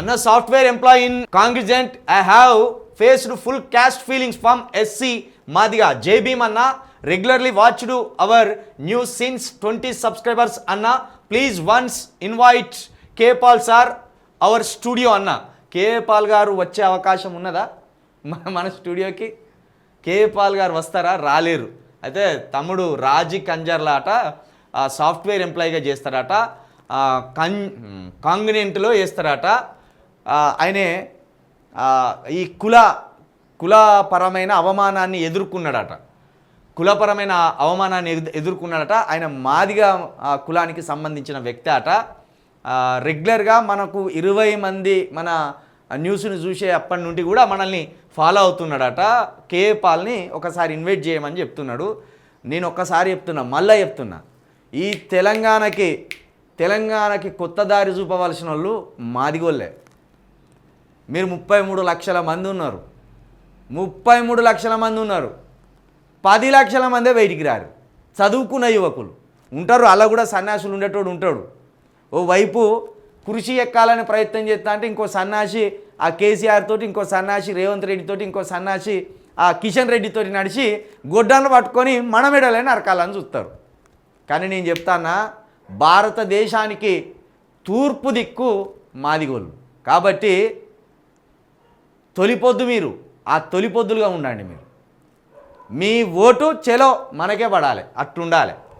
అన్న software employee in Cognizant I have faced full caste feelings from SC Madiga జేబీమ్ అన్న regularly watched our news since twenty subscribers అన్న please once invite K Paul sir our studio అన్న K Paul గారు వచ్చే అవకాశం ఉన్నదా? మన స్టూడియోకి కే పాల్ గారు వస్తారా? రాలేరు. అయితే తమ్ముడు రాజీ కంజర్లాట సాఫ్ట్వేర్ ఎంప్లాయీగా చేస్తారట కన్ కాంగ్నెంట్లో వేస్తారట ఆయనే ఈ కుల కులపరమైన అవమానాన్ని ఎదుర్కొన్నాడట. కులపరమైన అవమానాన్ని ఎదుర్కొన్నాడట. ఆయన మాదిగా కులానికి సంబంధించిన వ్యక్తి అట. రెగ్యులర్గా మనకు ఇరవై మంది మన న్యూస్ని చూసే అప్పటి నుండి కూడా మనల్ని ఫాలో అవుతున్నాడట. కే పాల్ని ఒకసారి ఇన్వైట్ చేయమని చెప్తున్నాడు. నేను ఒక్కసారి చెప్తున్నా మళ్ళీ చెప్తున్నా. ఈ తెలంగాణకి తెలంగాణకి కొత్త దారి చూపవలసిన వాళ్ళు మాదిగోళ్ళే. మీరు ముప్పై మూడు లక్షల మంది ఉన్నారు. ముప్పై మూడు లక్షల మంది ఉన్నారు. పది లక్షల మందే బయటికి రారు. చదువుకున్న యువకులు. ఉంటారు అలా కూడా సన్యాసులు ఉండేటోడు ఉంటాడు. ఓ వైపు కృషి ఎక్కాలని ప్రయత్నం చేస్తా అంటే ఇంకో సన్నాసి ఆ కేసీఆర్ తోటి ఇంకో సన్నాసి రేవంత్ రెడ్డి తోటి ఇంకో సన్నాసి ఆ కిషన్ రెడ్డితో నడిచి గొడ్డను పట్టుకొని మన నరకాలని చూస్తారు. కానీ నేను చెప్తానా భారతదేశానికి తూర్పు దిక్కు మాదిగోళ్ళు కాబట్టి తొలిపొద్దు మీరు. ఆ తొలిపొద్దులుగా ఉండండి మీరు. మీ ఓటు చెలో మనకే పడాలి. అట్టుండాలి.